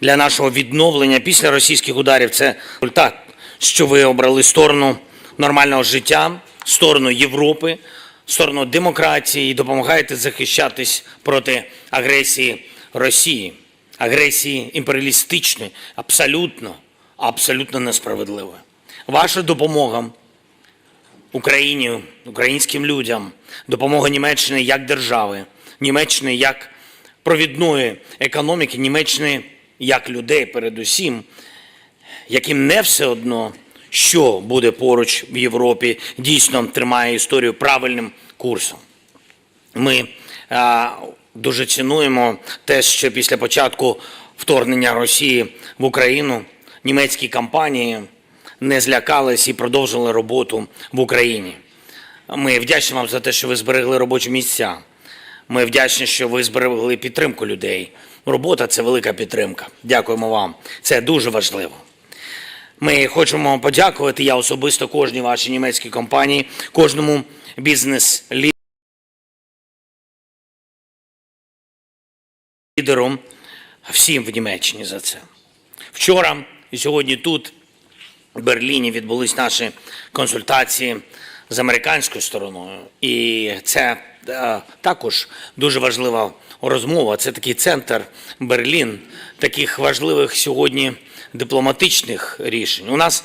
для нашого відновлення після російських ударів це результат, що ви обрали сторону нормального життя, сторону Європи, сторону демократії і допомагаєте захищатись проти агресії Росії, агресії імперіалістичної, абсолютно, абсолютно несправедливої. Ваша допомога Україні, українським людям, допомога Німеччини як держави, Німеччини як провідної економіки, Німеччини як людей, передусім, яким не все одно, що буде поруч в Європі, дійсно тримає історію правильним курсом. Ми а, дуже цінуємо те, що після початку вторгнення Росії в Україну німецькі компанії не злякались і продовжили роботу в Україні. Ми вдячні вам за те, що ви зберегли робочі місця. Ми вдячні, що ви зберегли підтримку людей. Робота це велика підтримка. Дякуємо вам. Це дуже важливо. Ми хочемо подякувати я особисто кожній вашій німецькій компанії, кожному бізнес-лідеру. всім в Німеччині за це. Вчора і сьогодні тут, в Берліні, відбулись наші консультації з американською стороною. І це е, також дуже важлива розмова. Це такий центр Берлін, таких важливих сьогодні дипломатичних рішень. У нас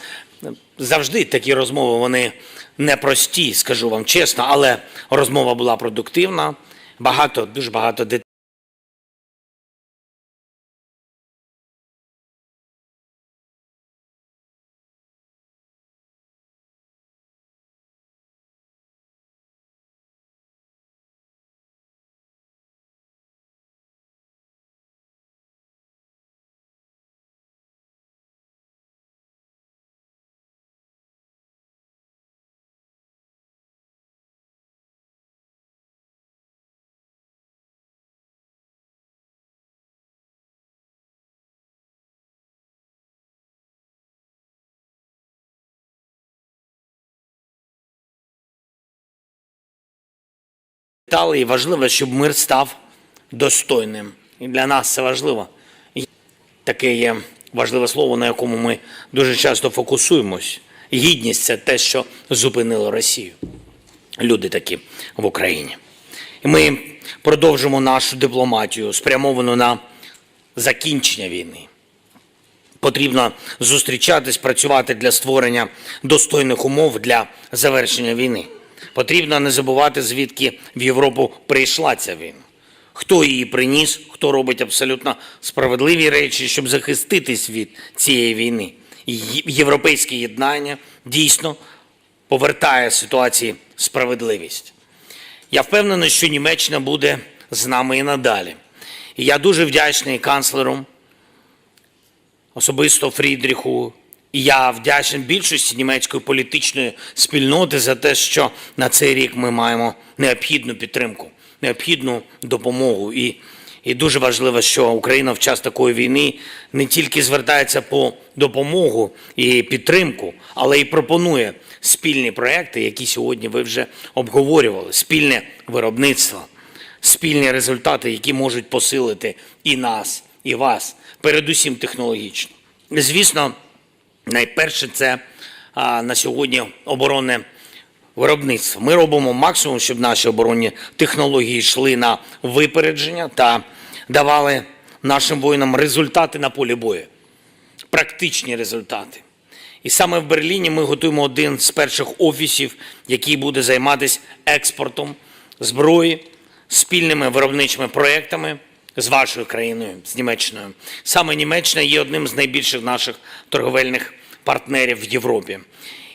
завжди такі розмови, вони непрості, скажу вам чесно, але розмова була продуктивна. Багато, дуже багато деталей. І важливо, щоб мир став достойним. І для нас це важливо. Таке є важливе слово, на якому ми дуже часто фокусуємось. Гідність це те, що зупинило Росію. Люди такі в Україні. І ми продовжимо нашу дипломатію, спрямовану на закінчення війни. Потрібно зустрічатись, працювати для створення достойних умов для завершення війни. Потрібно не забувати, звідки в Європу прийшла ця війна. Хто її приніс, хто робить абсолютно справедливі речі, щоб захиститись від цієї війни. Європейське єднання дійсно повертає ситуації справедливість. Я впевнений, що Німеччина буде з нами і надалі. І я дуже вдячний канцлеру особисто Фрідріху. І я вдячний більшості німецької політичної спільноти за те, що на цей рік ми маємо необхідну підтримку, необхідну допомогу. І, і дуже важливо, що Україна в час такої війни не тільки звертається по допомогу і підтримку, але й пропонує спільні проекти, які сьогодні ви вже обговорювали, спільне виробництво спільні результати, які можуть посилити і нас, і вас, передусім технологічно. Звісно, найперше це на сьогодні оборонне виробництво. Ми робимо максимум, щоб наші оборонні технології йшли на випередження та давали нашим воїнам результати на полі бою, практичні результати. І саме в Берліні ми готуємо один з перших офісів, який буде займатися експортом зброї, спільними виробничими проектами з вашою країною, з Німеччиною. Саме Німеччина є одним з найбільших наших торговельних партнерів в Європі.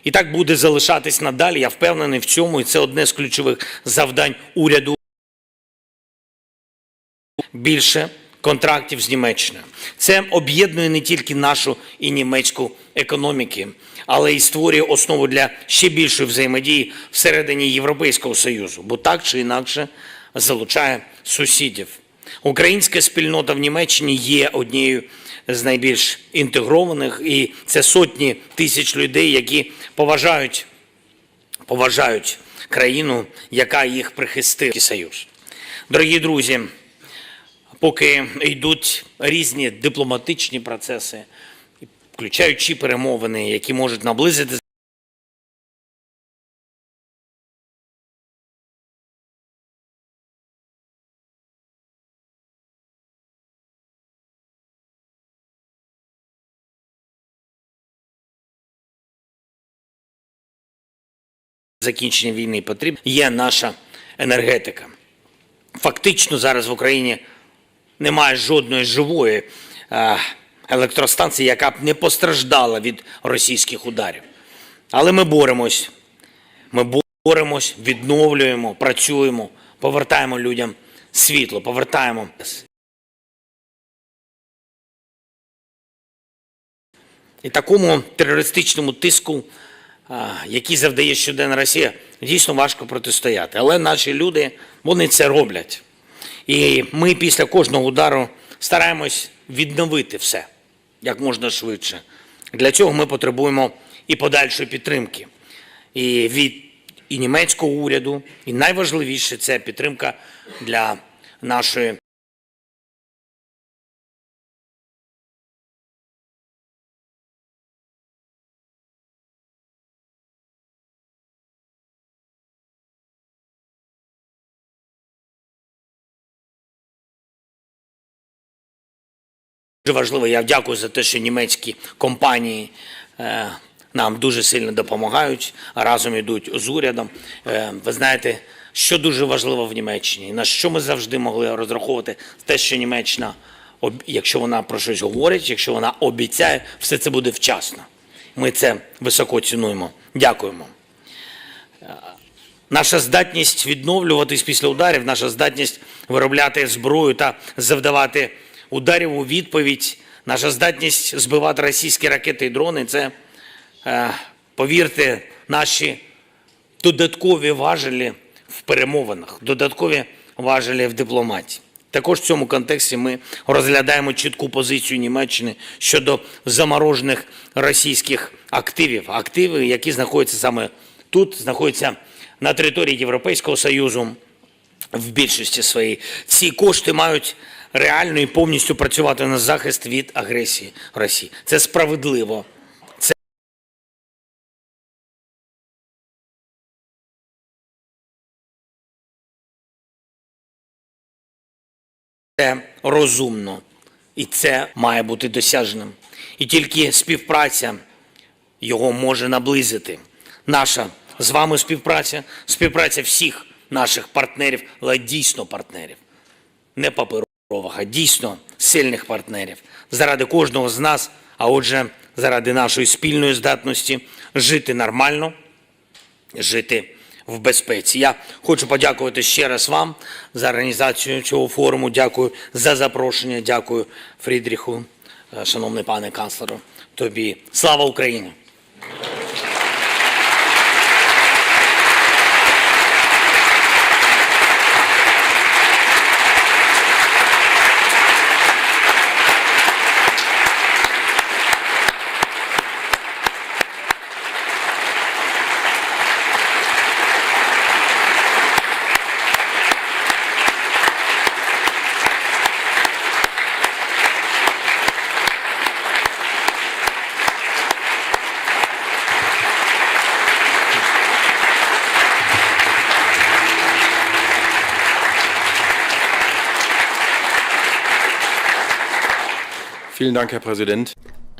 І так буде залишатись надалі. Я впевнений в цьому, і це одне з ключових завдань уряду більше контрактів з Німеччиною. Це об'єднує не тільки нашу і німецьку економіки, але й створює основу для ще більшої взаємодії всередині Європейського Союзу, бо так чи інакше залучає сусідів. Українська спільнота в Німеччині є однією з найбільш інтегрованих, і це сотні тисяч людей, які поважають поважають країну, яка їх прихистила Союз. Дорогі друзі, поки йдуть різні дипломатичні процеси, включаючи перемовини, які можуть наблизити закінчення війни потрібно, є наша енергетика. Фактично зараз в Україні немає жодної живої е, електростанції, яка б не постраждала від російських ударів. Але ми боремось. Ми боремось, відновлюємо, працюємо, повертаємо людям світло, повертаємо. І такому терористичному тиску, який завдає щоденна Росія, дійсно важко протистояти. Але наші люди вони це роблять. І ми після кожного удару стараємось відновити все як можна швидше. Для цього ми потребуємо і подальшої підтримки. І від і німецького уряду, і найважливіше це підтримка для нашої Дуже важливо, я дякую за те, що німецькі компанії е, нам дуже сильно допомагають, разом йдуть з урядом. Е, ви знаєте, що дуже важливо в Німеччині, на що ми завжди могли розраховувати, те, що Німеччина, якщо вона про щось говорить, якщо вона обіцяє, все це буде вчасно. Ми це високо цінуємо. Дякуємо. Наша здатність відновлюватись після ударів, наша здатність виробляти зброю та завдавати ударів у відповідь, наша здатність збивати російські ракети і дрони це, е, повірте, наші додаткові важелі в перемовинах, додаткові важелі в дипломатії. Також в цьому контексті ми розглядаємо чітку позицію Німеччини щодо заморожених російських активів, активи, які знаходяться саме тут, знаходяться на території Європейського Союзу в більшості своїй. Ці кошти мають реально і повністю працювати на захист від агресії Росії. Це справедливо. Це розумно, і це має бути досяжним. І тільки співпраця його може наблизити. Наша з вами співпраця, співпраця всіх наших партнерів, але дійсно партнерів, не паперових, а дійсно сильних партнерів, заради кожного з нас, а отже, заради нашої спільної здатності жити нормально, жити в безпеці. Я хочу подякувати ще раз вам за організацію цього форуму. Дякую за запрошення. Дякую Фрідріху, е, шановний пане канцлеру. Тобі слава Україні!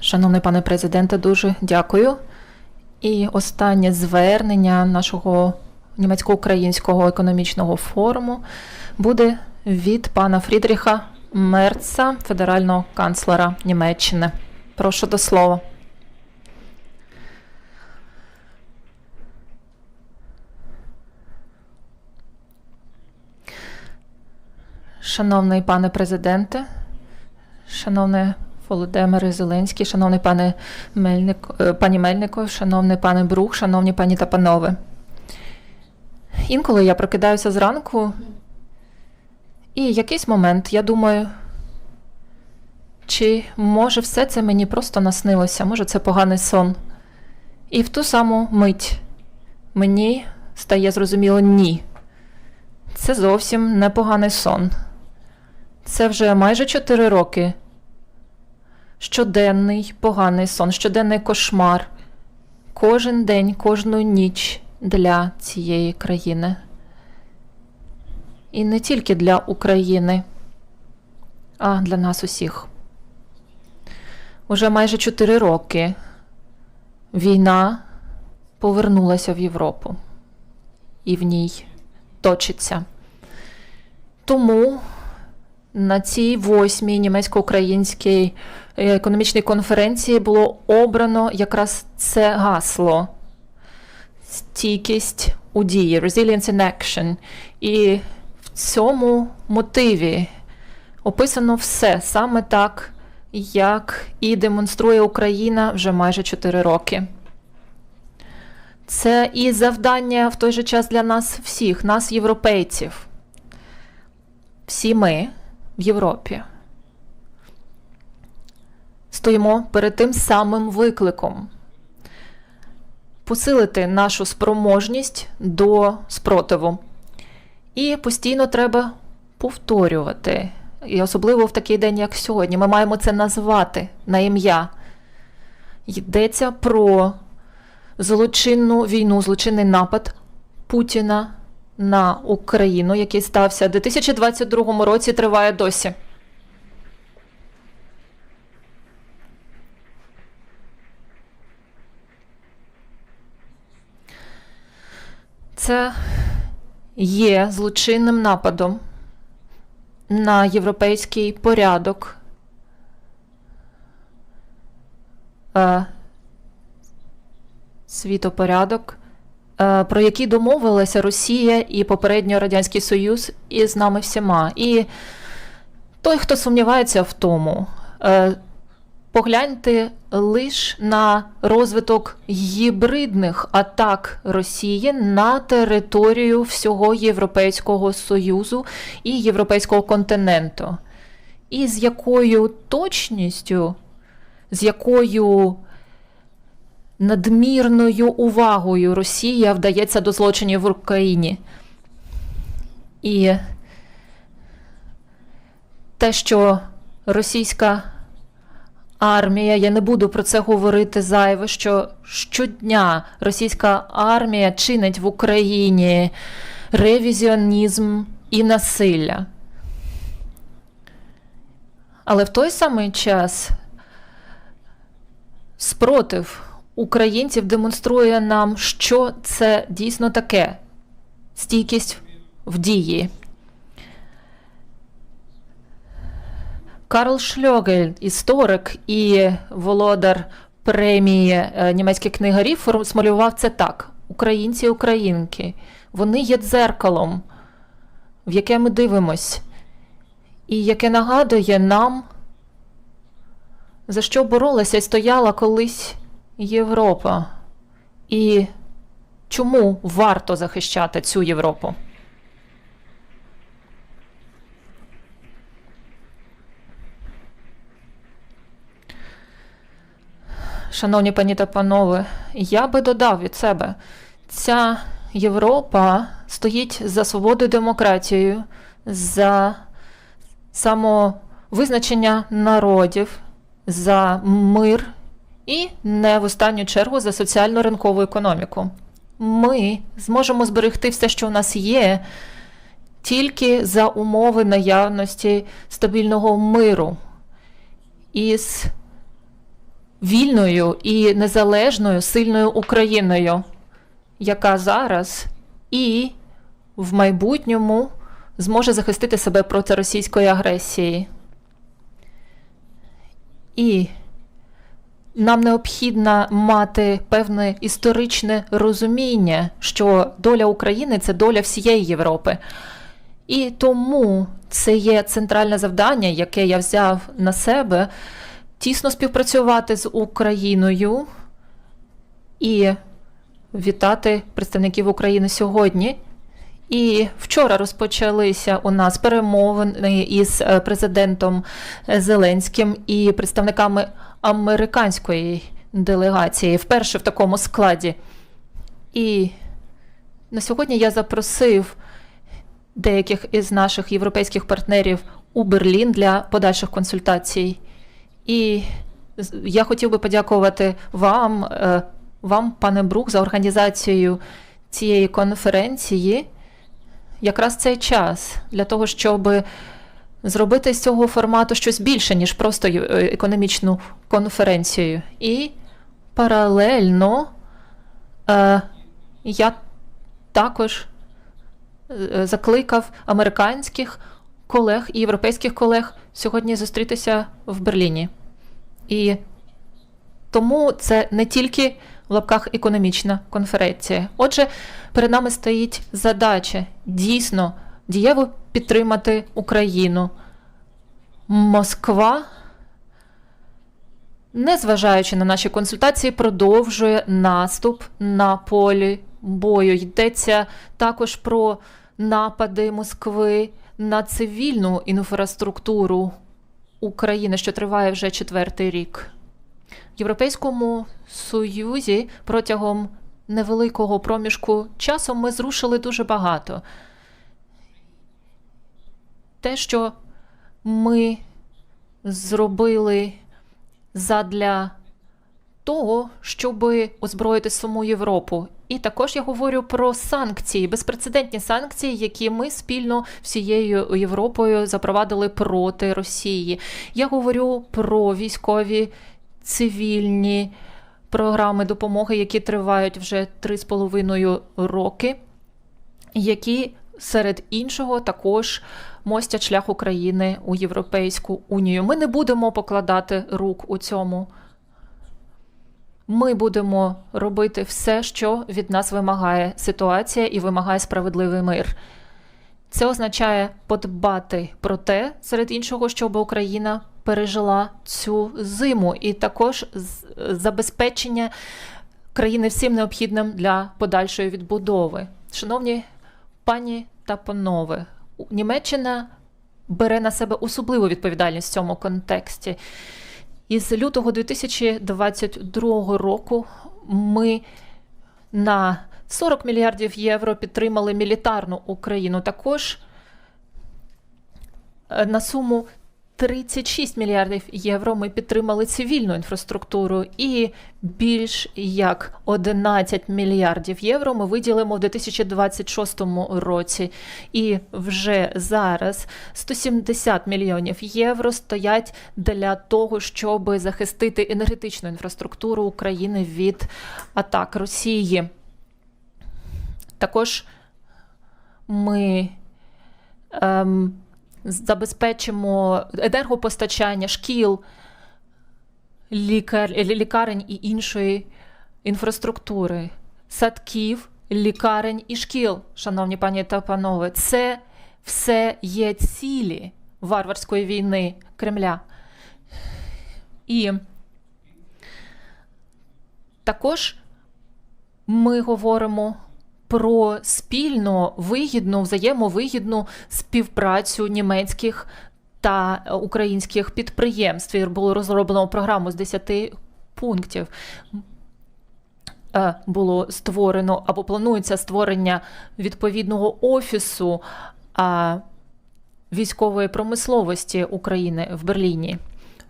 Шановний пане президенте, дуже дякую. І останнє звернення нашого німецько-українського економічного форуму буде від пана Фрідріха Мерца, федерального канцлера Німеччини. Прошу до слова. Шановний пане президенте, Шановний Володимире Зеленський, шановний пане Мельник, е, пані Мельников, шановний пане Брух, шановні пані та панове. Інколи я прокидаюся зранку, і якийсь момент я думаю, чи може все це мені просто наснилося, може це поганий сон. І в ту саму мить мені стає зрозуміло ні. Це зовсім не поганий сон. Це вже майже 4 роки. Щоденний поганий сон, щоденний кошмар. Кожен день, кожну ніч для цієї країни. І не тільки для України, а для нас усіх. Уже майже 4 роки війна повернулася в Європу і в ній точиться. Тому на цій восьмій німецько-українській е, економічній конференції було обрано якраз це гасло стійкість у дії, resilience in action. І в цьому мотиві описано все саме так, як і демонструє Україна вже майже 4 роки. Це і завдання в той же час для нас всіх, нас, європейців. Всі ми в Європі стоїмо перед тим самим викликом посилити нашу спроможність до спротиву. І постійно треба повторювати. І особливо в такий день, як сьогодні, ми маємо це назвати на ім'я. Йдеться про злочинну війну, злочинний напад Путіна на Україну, який стався у 2022 році, триває досі. Це є злочинним нападом на європейський порядок. е, світопорядок, про який домовилася Росія і попередньо Радянський Союз із нами всіма. І той, хто сумнівається в тому, е, погляньте лише на розвиток гібридних атак Росії на територію всього Європейського Союзу і Європейського континенту. І з якою точністю, з якою надмірною увагою Росія вдається до злочинів в Україні. І те, що російська армія, я не буду про це говорити зайве, що щодня російська армія чинить в Україні ревізіонізм і насилля. Але в той самий час спротив українців демонструє нам, що це дійсно таке стійкість в дії. Карл Шльогель, історик і володар премії е, німецьких книгарів, формулював це так: українці українки, вони є дзеркалом, в яке ми дивимось, і яке нагадує нам, за що боролася і стояла колись Європа. І чому варто захищати цю Європу? Шановні пані та панове, я би додав від себе, ця Європа стоїть за свободу і демократією, за самовизначення народів, за мир і не в останню чергу за соціально ринкову економіку. Ми зможемо зберегти все, що у нас є, тільки за умови наявності стабільного миру із вільною і незалежною сильною Україною, яка зараз і в майбутньому зможе захистити себе проти російської агресії. І нам необхідно мати певне історичне розуміння, що доля України це доля всієї Європи. І тому це є центральне завдання, яке я взяв на себе тісно співпрацювати з Україною і вітати представників України сьогодні. І вчора розпочалися у нас перемовини із е, президентом Зеленським і представниками американської делегації, вперше в такому складі. І на сьогодні я запросив деяких із наших європейських партнерів у Берлін для подальших консультацій. І я хотів би подякувати вам, е, вам, пане Брук, за організацію цієї конференції. Якраз цей час для того, щоб зробити з цього формату щось більше, ніж просто е, економічну конференцію. І паралельно е, я також е, закликав американських колег і європейських колег сьогодні зустрітися в Берліні. І тому це не тільки в лапках економічна конференція. Отже, перед нами стоїть задача дійсно дієво підтримати Україну. Москва, незважаючи на наші консультації, продовжує наступ на полі бою. Йдеться також про напади Москви на цивільну інфраструктуру України, що триває вже четвертий рік. В Європейському Союзі протягом невеликого проміжку часу ми зрушили дуже багато. Те, що ми зробили задля того, щоб озброїти саму Європу. І також я говорю про санкції, безпрецедентні санкції, які ми спільно всією Європою запровадили проти Росії. Я говорю про військові цивільні програми допомоги, які тривають вже 3,5 роки, які серед іншого також мостять шлях України у Європейську Унію. Ми не будемо покладати рук у цьому. Ми будемо робити все, що від нас вимагає ситуація і вимагає справедливий мир. Це означає подбати про те, серед іншого, щоб Україна пережила цю зиму, і також забезпечення країни всім необхідним для подальшої відбудови. Шановні пані та панове, Німеччина бере на себе особливу відповідальність в цьому контексті. Із лютого 2022 року ми на 40 мільярдів євро підтримали мілітарну Україну. Також е, на суму 36 мільярдів євро ми підтримали цивільну інфраструктуру, і більш як 11 мільярдів євро ми виділимо в 2026 році. І вже зараз 170 мільйонів євро стоять для того, щоб захистити енергетичну інфраструктуру України від атак Росії. Також ми ем, забезпечимо енергопостачання шкіл, лікар, лікарень і іншої інфраструктури, садків, лікарень і шкіл, шановні пані та панове. Це все є цілі варварської війни Кремля. І також ми говоримо про спільно вигідну, взаємовигідну співпрацю німецьких та українських підприємств. І Було розроблено програму з 10 пунктів. Е, Було створено або планується створення відповідного офісу військової промисловості України в Берліні.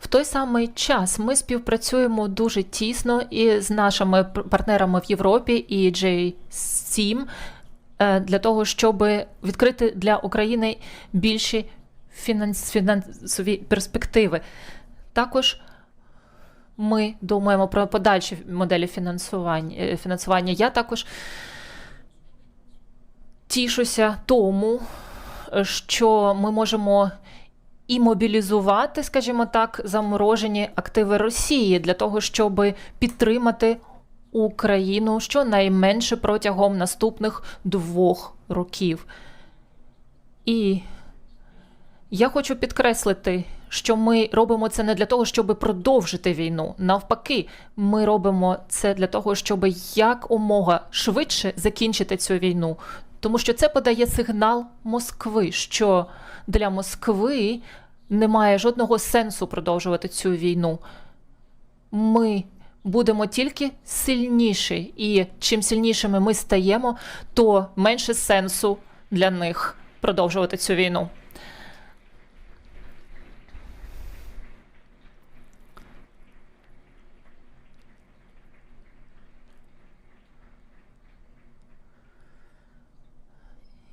В той самий час ми співпрацюємо дуже тісно і з нашими партнерами в Європі і J7 е, для того, щоб відкрити для України більші фінанс- фінансові перспективи. Також ми думаємо про подальші моделі фінансування. е, фінансування. Я також тішуся тому, що ми можемо і мобілізувати, скажімо так, заморожені активи Росії для того, щоб підтримати Україну щонайменше протягом наступних двох років. І я хочу підкреслити, що ми робимо це не для того, щоб продовжити війну. Навпаки, ми робимо це для того, щоб якомога швидше закінчити цю війну. Тому що це подає сигнал Москви, що для Москви немає жодного сенсу продовжувати цю війну. Ми будемо тільки сильніші, і чим сильнішими ми стаємо, то менше сенсу для них продовжувати цю війну.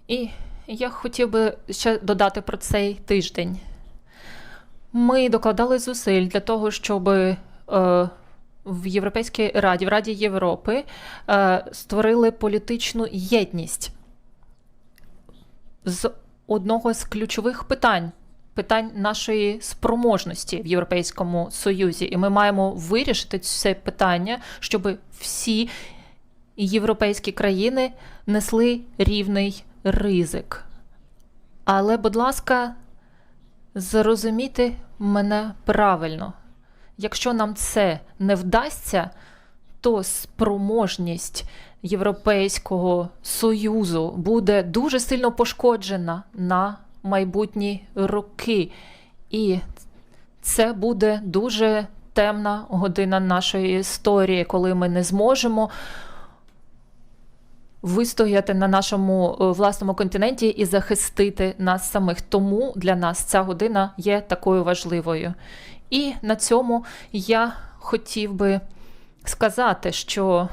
І я хотів би ще додати про цей тиждень. Ми докладали зусиль для того, щоб е, в Європейській Раді, в Раді Європи е, створили політичну єдність з одного з ключових питань. Питань нашої спроможності в Європейському Союзі, і ми маємо вирішити це питання, щоб всі європейські країни несли рівний ризик. Але, будь ласка, зрозумійте мене правильно. Якщо нам це не вдасться, то спроможність Європейського Союзу буде дуже сильно пошкоджена на майбутні роки. І це буде дуже темна година нашої історії, коли ми не зможемо вистояти на нашому е, власному континенті і захистити нас самих. Тому для нас ця година є такою важливою. І на цьому я хотів би сказати, що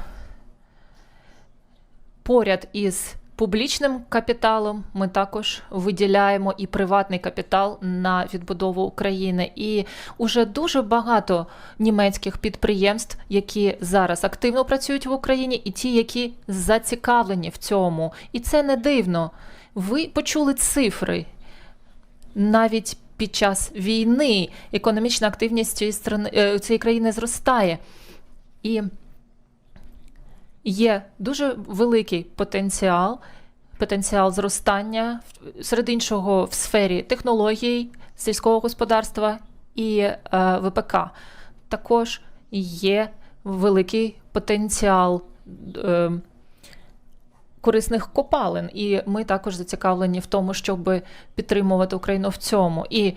поряд із публічним капіталом ми також виділяємо і приватний капітал на відбудову України. І уже дуже багато німецьких підприємств, які зараз активно працюють в Україні, і ті, які зацікавлені в цьому. І це не дивно. Ви почули цифри. Навіть під час війни економічна активність цієї, е, країни зростає. І є дуже великий потенціал, потенціал зростання серед іншого в сфері технологій, сільського господарства і е, ВПК. Також є великий потенціал. Е, корисних копалин, і ми також зацікавлені в тому, щоб підтримувати Україну в цьому. І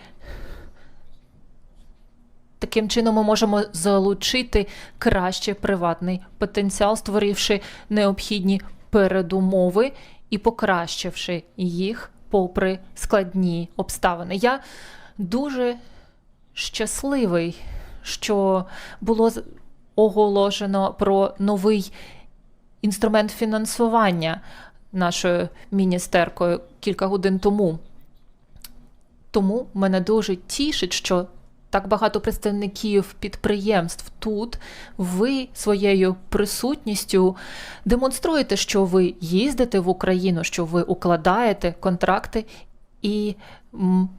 таким чином ми можемо залучити краще приватний потенціал, створивши необхідні передумови і покращивши їх попри складні обставини. Я дуже щасливий, що було оголошено про новий інструмент фінансування нашою міністеркою кілька годин тому. Тому мене дуже тішить, що так багато представників підприємств тут ви своєю присутністю демонструєте, що ви їздите в Україну, що ви укладаєте контракти. І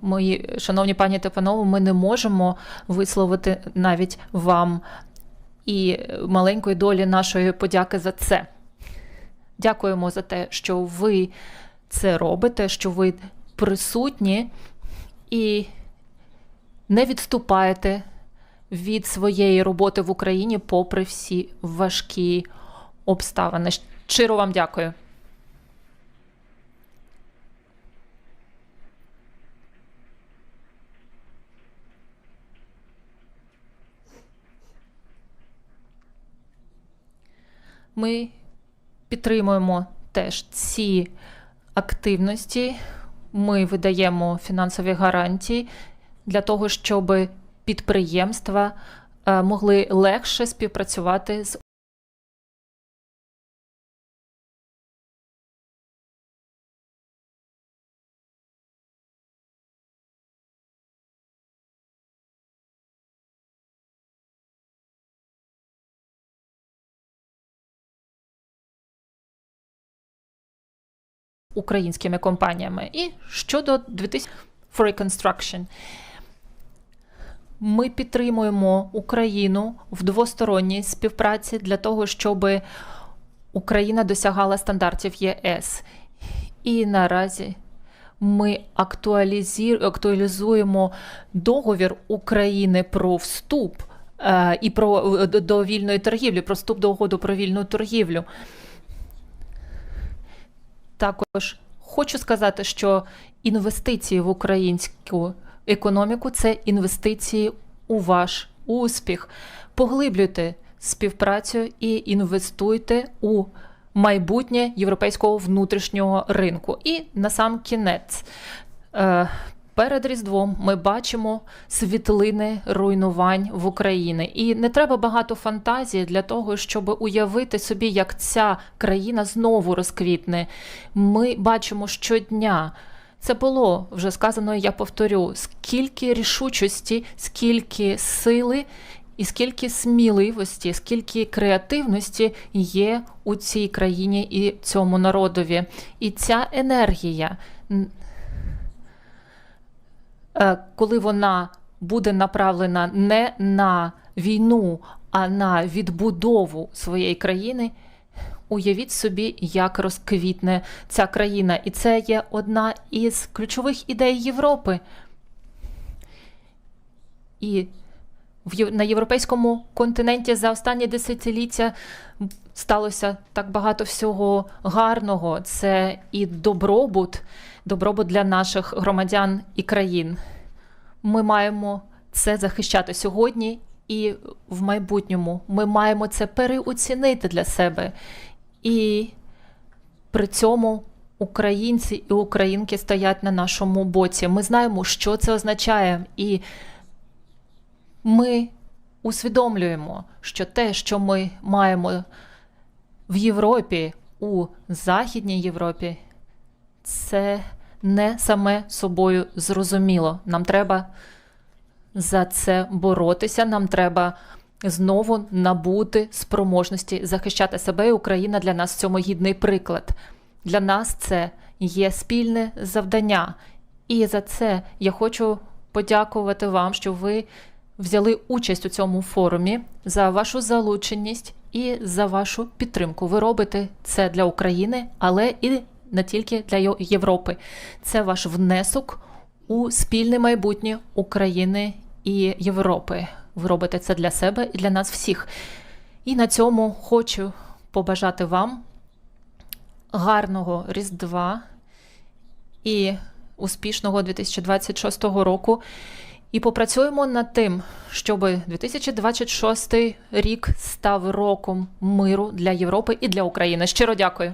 мої шановні пані та панове, ми не можемо висловити навіть вам і маленької долі нашої подяки за це. Дякуємо за те, що ви це робите, що ви присутні і не відступаєте від своєї роботи в Україні попри всі важкі обставини. Щиро вам дякую. Ми підтримуємо теж ці активності. Ми видаємо фінансові гарантії для того, щоб підприємства е, могли легше співпрацювати з українськими компаніями. І щодо 2000 for Reconstruction. Ми підтримуємо Україну в двосторонній співпраці для того, щоб Україна досягала стандартів ЄС. І наразі ми актуалізуємо договір України про вступ е, і про е, до вільної торгівлі, про вступ до угоду про вільну торгівлю. Також хочу сказати, що інвестиції в українську економіку це інвестиції у ваш успіх. Поглиблюйте співпрацю і інвестуйте у майбутнє європейського внутрішнього ринку. І на сам кінець. е, Перед Різдвом ми бачимо світлини руйнувань в Україні. І не треба багато фантазії для того, щоб уявити собі, як ця країна знову розквітне. Ми бачимо щодня. Це було вже сказано, я повторю, скільки рішучості, скільки сили і скільки сміливості, скільки креативності є у цій країні і цьому народові. І ця енергія, е, коли вона буде направлена не на війну, а на відбудову своєї країни. Уявіть собі, як розквітне ця країна, і це є одна із ключових ідей Європи. І в на європейському континенті за останні десятиліття сталося так багато всього гарного. Це і добробут, добробут для наших громадян і країн. Ми маємо це захищати сьогодні і в майбутньому. Ми маємо це переоцінити для себе. І при цьому українці і українки стоять на нашому боці. Ми знаємо, що це означає, і ми усвідомлюємо, що те, що ми маємо в Європі, у Західній Європі, це не саме собою зрозуміло. Нам треба за це боротися. Нам треба знову набути спроможності захищати себе. І Україна для нас в цьому гідний приклад. Для нас це є спільне завдання. І за це я хочу подякувати вам, що ви взяли участь у цьому форумі за вашу залученість і за вашу підтримку. Ви робите це для України, але і не тільки для Європи. Це ваш внесок у спільне майбутнє України і Європи. Ви робите це для себе і для нас всіх. І на цьому хочу побажати вам гарного Різдва і успішного 2026 року. І попрацюємо над тим, щоб 2026 рік став роком миру для Європи і для України. Щиро дякую.